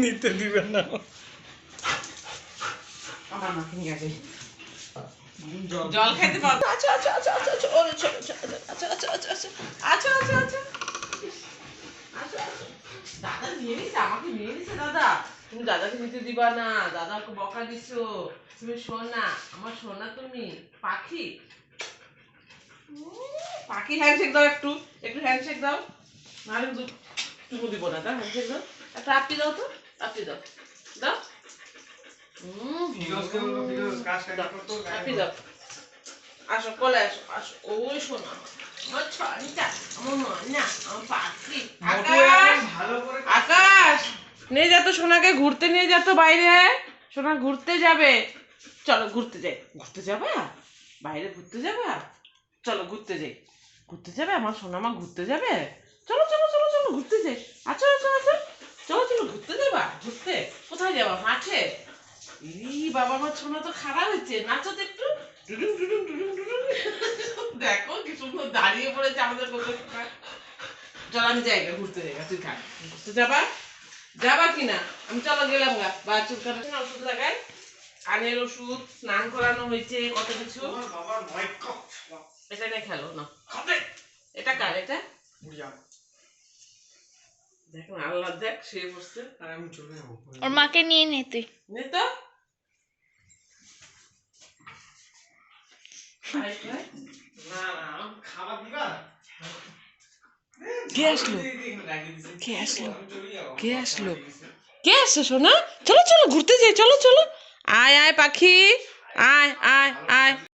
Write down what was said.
নিতে দিবে না। জল। আচ্ছা আচ্ছা আচ্ছা আচ্ছা আচ্ছা আচ্ছা আচ্ছা আচ্ছা আচ্ছা আচ্ছা। আচ্ছা দাদা আমাকে দাদা। তুমি দাদাকে নিতে না। বকা তুমি আমার তুমি পাখি। পাখি হ্যান্ডশেক দাও একটু একটু হ্যান্ডশেক দাও। নাহলে চুমু দিব না তা হ্যান্ডশেক দাও। একটা আপনি দাও তো। আপনি দাও দাও উম, ফিরোজকে বলব, ফিরোজ, কাজ কাজ দাও, করতো, আপনি দাও আসো কোলে আসো আসো ওই শোনো আমার ছড়িটা আমার মনা আমার পাখি আকাশ নিয়ে যা তো সোনাকে ঘুরতে নিয়ে যা তো বাইরে সোনা ঘুরতে যাবে চলো ঘুরতে যাই ঘুরতে যাবা বাইরে ঘুরতে যাবা চলো ঘুরতে যাই ঘুরতে যাবে আমার সোনা মা ঘুরতে যাবে চলো চলো চলো চলো ঘুরতে যাই আচ্ছা আচ্ছা আচ্ছা চলো চলো ঘুরতে যাবা ঘুরতে কোথায় যাবা মাঠে? ই বাবা আমার সোনা তো খারাপ হয়েছে। নাচো তো একটু। ডুডুম ডুডুম ডুডুম ডুডুম। দেখো কি সুন্দর দাঁড়িয়ে পড়েছে আমাদের চল আমি যাই ঘুরতে যাই তুই খা। ঘুরতে যাবা? যাবা কিনা আমি চলো গেলাম গা। বা চুল কাটার ওষুধ লাগাই। কানের ওষুধ স্নান করানো হয়েছে কত কিছু। এটা নিয়ে খেলো না। এটা কার এটা? বুঝা। আল্লাহ দেখ শুয়ে বসছে আর আমি চলে যাব ওর মাকে নিয়ে নে তুই। নে তো। কে আসলো? কে আসলো? কে আসলো? কে সোনা? চলো চলো ঘুরতে যাই চলো চলো। আয় আয় পাখি। আয় আয় আয়।